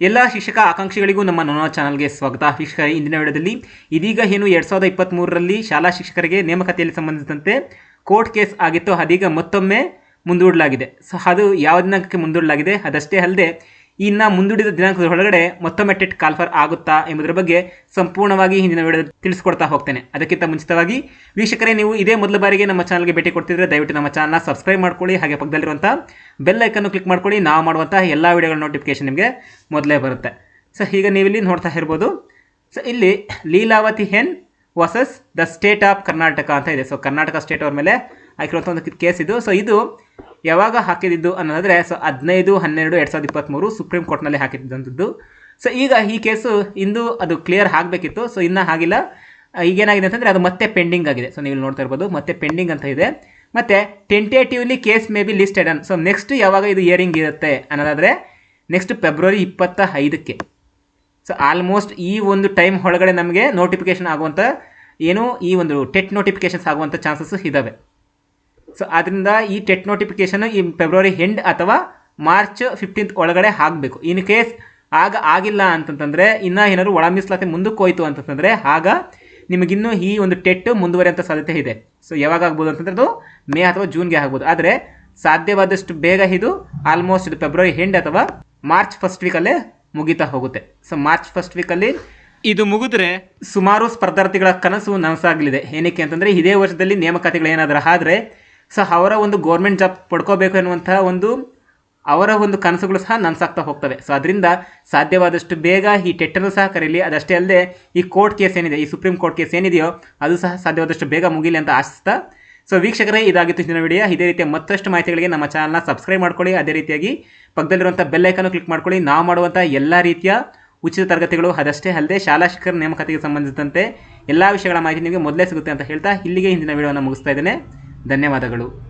ಎಲ್ಲ ಶಿಕ್ಷಕ ಆಕಾಂಕ್ಷಿಗಳಿಗೂ ನಮ್ಮ ನನ್ನ ಚಾನಲ್ಗೆ ಸ್ವಾಗತ. ಶಿಕ್ಷಕ ಇಂದಿನ ವಿಡಿಯೋದಲ್ಲಿ ಇದೀಗ ಏನು ಎರಡು ಸಾವಿರದ ಇಪ್ಪತ್ತ್ಮೂರರಲ್ಲಿ ಶಾಲಾ ಶಿಕ್ಷಕರಿಗೆ ನೇಮಕಾತಿಯಲ್ಲಿ ಸಂಬಂಧಿಸಿದಂತೆ ಕೋರ್ಟ್ ಕೇಸ್ ಆಗಿತ್ತು. ಅದೀಗ ಮತ್ತೊಮ್ಮೆ ಮುಂದೂಡಲಾಗಿದೆ. ಸೊ, ಅದು ಯಾವ ದಿನಾಂಕಕ್ಕೆ ಮುಂದೂಡಲಾಗಿದೆ? ಅದಷ್ಟೇ ಅಲ್ಲದೆ ಇನ್ನು ಮುಂದೂಡಿದ ದಿನಾಂಕದ ಒಳಗಡೆ ಮತ್ತೊಮ್ಮೆ ಟೆಟ್ ಕಾಲ್ಫರ್ ಆಗುತ್ತಾ ಎಂಬುದರ ಬಗ್ಗೆ ಸಂಪೂರ್ಣವಾಗಿ ಹಿಂದಿನ ವಿಡಿಯೋ ತಿಳಿಸ್ಕೊಡ್ತಾ ಹೋಗ್ತೇನೆ. ಅದಕ್ಕಿಂತ ಮುಂಚಿತವಾಗಿ ವೀಕ್ಷಕರೇ, ನೀವು ಇದೇ ಮೊದಲ ಬಾರಿಗೆ ನಮ್ಮ ಚಾನಲ್ಗೆ ಭೇಟಿ ಕೊಡ್ತಿದ್ರೆ ದಯವಿಟ್ಟು ನಮ್ಮ ಚಾನಲ್ನ ಸಬ್ಸ್ಕ್ರೈಬ್ ಮಾಡ್ಕೊಳ್ಳಿ, ಹಾಗೆ ಪಕ್ಕದಲ್ಲಿರುವಂಥ ಬೆಲ್ ಐಕನ್ನು ಕ್ಲಿಕ್ ಮಾಡ್ಕೊಳ್ಳಿ. ನಾವು ಮಾಡುವಂಥ ಎಲ್ಲ ವಿಡಿಯೋಗಳ ನೋಟಿಫಿಕೇಶನ್ ನಿಮಗೆ ಮೊದಲೇ ಬರುತ್ತೆ. ಸೊ ಈಗ ನೀವಿಲ್ಲಿ ನೋಡ್ತಾ ಇರ್ಬೋದು. ಸೊ ಇಲ್ಲಿ ಲೀಲಾವತಿ ಹೆನ್ versus the state of Karnataka ಅಂತ ಇದೆ. ಸೊ ಕರ್ನಾಟಕ ಸ್ಟೇಟ್ ಅವ್ರ ಮೇಲೆ ಹಾಕಿರುವಂಥ ಒಂದು ಕೇಸ್ ಇದು. ಸೊ ಇದು ಯಾವಾಗ ಹಾಕಿದ್ದು ಅನ್ನೋದಾದರೆ, ಸೊ ಹದಿನೈದು, ಹನ್ನೆರಡು, ಎರಡು ಸಾವಿರದ ಇಪ್ಪತ್ತ್ಮೂರು ಸುಪ್ರೀಂ ಕೋರ್ಟ್ನಲ್ಲಿ ಹಾಕಿದ್ದಂಥದ್ದು. ಸೊ ಈಗ ಈ ಕೇಸು ಇಂದು ಅದು ಕ್ಲಿಯರ್ ಆಗಬೇಕಿತ್ತು, ಸೊ ಇನ್ನೂ ಆಗಿಲ್ಲ. ಈಗೇನಾಗಿದೆ ಅಂತಂದರೆ ಅದು ಮತ್ತೆ ಪೆಂಡಿಂಗ್ ಆಗಿದೆ. ಸೊ ನೀವು ನೋಡ್ತಾ ಇರ್ಬೋದು, ಮತ್ತೆ ಪೆಂಡಿಂಗ್ ಅಂತ ಇದೆ. ಮತ್ತು tentatively case may be listed an so next ಯಾವಾಗ ಇದು ಇಯರಿಂಗ್ ಇರುತ್ತೆ ಅನ್ನೋದಾದರೆ ನೆಕ್ಸ್ಟ್ ಫೆಬ್ರವರಿ ಇಪ್ಪತ್ತ ಐದಕ್ಕೆ ಸೊ ಆಲ್ಮೋಸ್ಟ್ ಈ ಒಂದು ಟೈಮ್ ಒಳಗಡೆ ನಮಗೆ ನೋಟಿಫಿಕೇಶನ್ ಆಗುವಂಥ ಏನು ಈ ಒಂದು ಟೆಟ್ ನೋಟಿಫಿಕೇಶನ್ಸ್ ಆಗುವಂಥ ಚಾನ್ಸಸ್ ಇದ್ದಾವೆ ಸೊ ಆದ್ದರಿಂದ ಈ ಟೆಟ್ ನೋಟಿಫಿಕೇಶನ್ ಈ ಫೆಬ್ರವರಿ ಎಂಡ್ ಅಥವಾ ಮಾರ್ಚ್ ಫಿಫ್ಟೀನ್ತ್ ಒಳಗಡೆ ಆಗಬೇಕು. ಇನ್ ಕೇಸ್ ಆಗ ಆಗಿಲ್ಲ ಅಂತಂತಂದರೆ ಇನ್ನೂ ಏನಾದರೂ ಒಳ ಮೀಸಲಾತಿ ಮುಂದಕ್ಕೆ ಹೋಯ್ತು ಅಂತಂತಂದರೆ ಆಗ ನಿಮಗಿನ್ನೂ ಈ ಒಂದು ಟೆಟ್ ಮುಂದುವರಿಯುವಂಥ ಸಾಧ್ಯತೆ ಇದೆ. ಸೊ ಯಾವಾಗ ಆಗ್ಬೋದು ಅಂತಂದ್ರೆ ಅದು ಮೇ ಅಥವಾ ಜೂನ್ಗೆ ಆಗ್ಬೋದು. ಆದರೆ ಸಾಧ್ಯವಾದಷ್ಟು ಬೇಗ ಇದು ಆಲ್ಮೋಸ್ಟ್ ಇದು ಫೆಬ್ರವರಿ ಎಂಡ್ ಅಥವಾ ಮಾರ್ಚ್ ಫಸ್ಟ್ ವೀಕಲ್ಲೇ ಮುಗಿತಾ ಹೋಗುತ್ತೆ. ಸೊ ಮಾರ್ಚ್ ಫಸ್ಟ್ ವೀಕಲ್ಲಿ ಇದು ಮುಗಿದ್ರೆ ಸುಮಾರು ಸ್ಪರ್ಧಾರ್ಥಿಗಳ ಕನಸು ನನಸಾಗಲಿದೆ. ಏನಕ್ಕೆ ಅಂತಂದರೆ ಇದೇ ವರ್ಷದಲ್ಲಿ ನೇಮಕಾತಿಗಳು ಏನಾದರೂ ಆದರೆ ಸೊ ಅವರ ಒಂದು ಗೌರ್ಮೆಂಟ್ ಜಾಬ್ ಪಡ್ಕೋಬೇಕು ಅನ್ನುವಂಥ ಒಂದು ಅವರ ಒಂದು ಕನಸುಗಳು ಸಹ ನನಸಾಗ್ತಾ ಹೋಗ್ತವೆ. ಸೊ ಅದರಿಂದ ಸಾಧ್ಯವಾದಷ್ಟು ಬೇಗ ಈ ಟೆಟ್ಟನ್ನು ಸಹ ಕರೀಲಿ. ಅದಷ್ಟೇ ಅಲ್ಲದೆ ಈ ಕೋರ್ಟ್ ಕೇಸ್ ಏನಿದೆ, ಈ ಸುಪ್ರೀಂ ಕೋರ್ಟ್ ಕೇಸ್ ಏನಿದೆಯೋ, ಅದು ಸಹ ಸಾಧ್ಯವಾದಷ್ಟು ಬೇಗ ಮುಗಿಲಿ ಅಂತ ಆಶಿಸ್ತಾ. ಸೊ ವೀಕ್ಷಕರೇ, ಇದಾಗಿತ್ತು ಇಂದಿನ ವಿಡಿಯೋ ಇದೇ ರೀತಿಯ ಮತ್ತಷ್ಟು ಮಾಹಿತಿಗಳಿಗೆ ನಮ್ಮ ಚಾನಲ್ನ ಸಬ್ಸ್ಕ್ರೈಬ್ ಮಾಡ್ಕೊಳ್ಳಿ. ಅದೇ ರೀತಿಯಾಗಿ ಪಕ್ಕದಲ್ಲಿರುವಂಥ ಬೆಲ್ಲೈಕನ್ನು ಕ್ಲಿಕ್ ಮಾಡ್ಕೊಳ್ಳಿ. ನಾವು ಮಾಡುವಂಥ ಎಲ್ಲ ರೀತಿಯ ಉಚಿತ ತರಗತಿಗಳು ಅದಷ್ಟೇ ಅಲ್ಲದೆ ಶಾಲಾ ಶಿಕ್ಷಕರ ನೇಮಕಾತಿಗೆ ಸಂಬಂಧಿಸಿದಂತೆ ಎಲ್ಲ ವಿಷಯಗಳ ಮಾಹಿತಿ ನಿಮಗೆ ಮೊದಲೇ ಸಿಗುತ್ತೆ ಅಂತ ಹೇಳ್ತಾ ಇಲ್ಲಿಗೆ ಇಂದಿನ ವಿಡಿಯೋನ ಮುಗಿಸ್ತಾ ಇದ್ದೇನೆ. ಧನ್ಯವಾದಗಳು.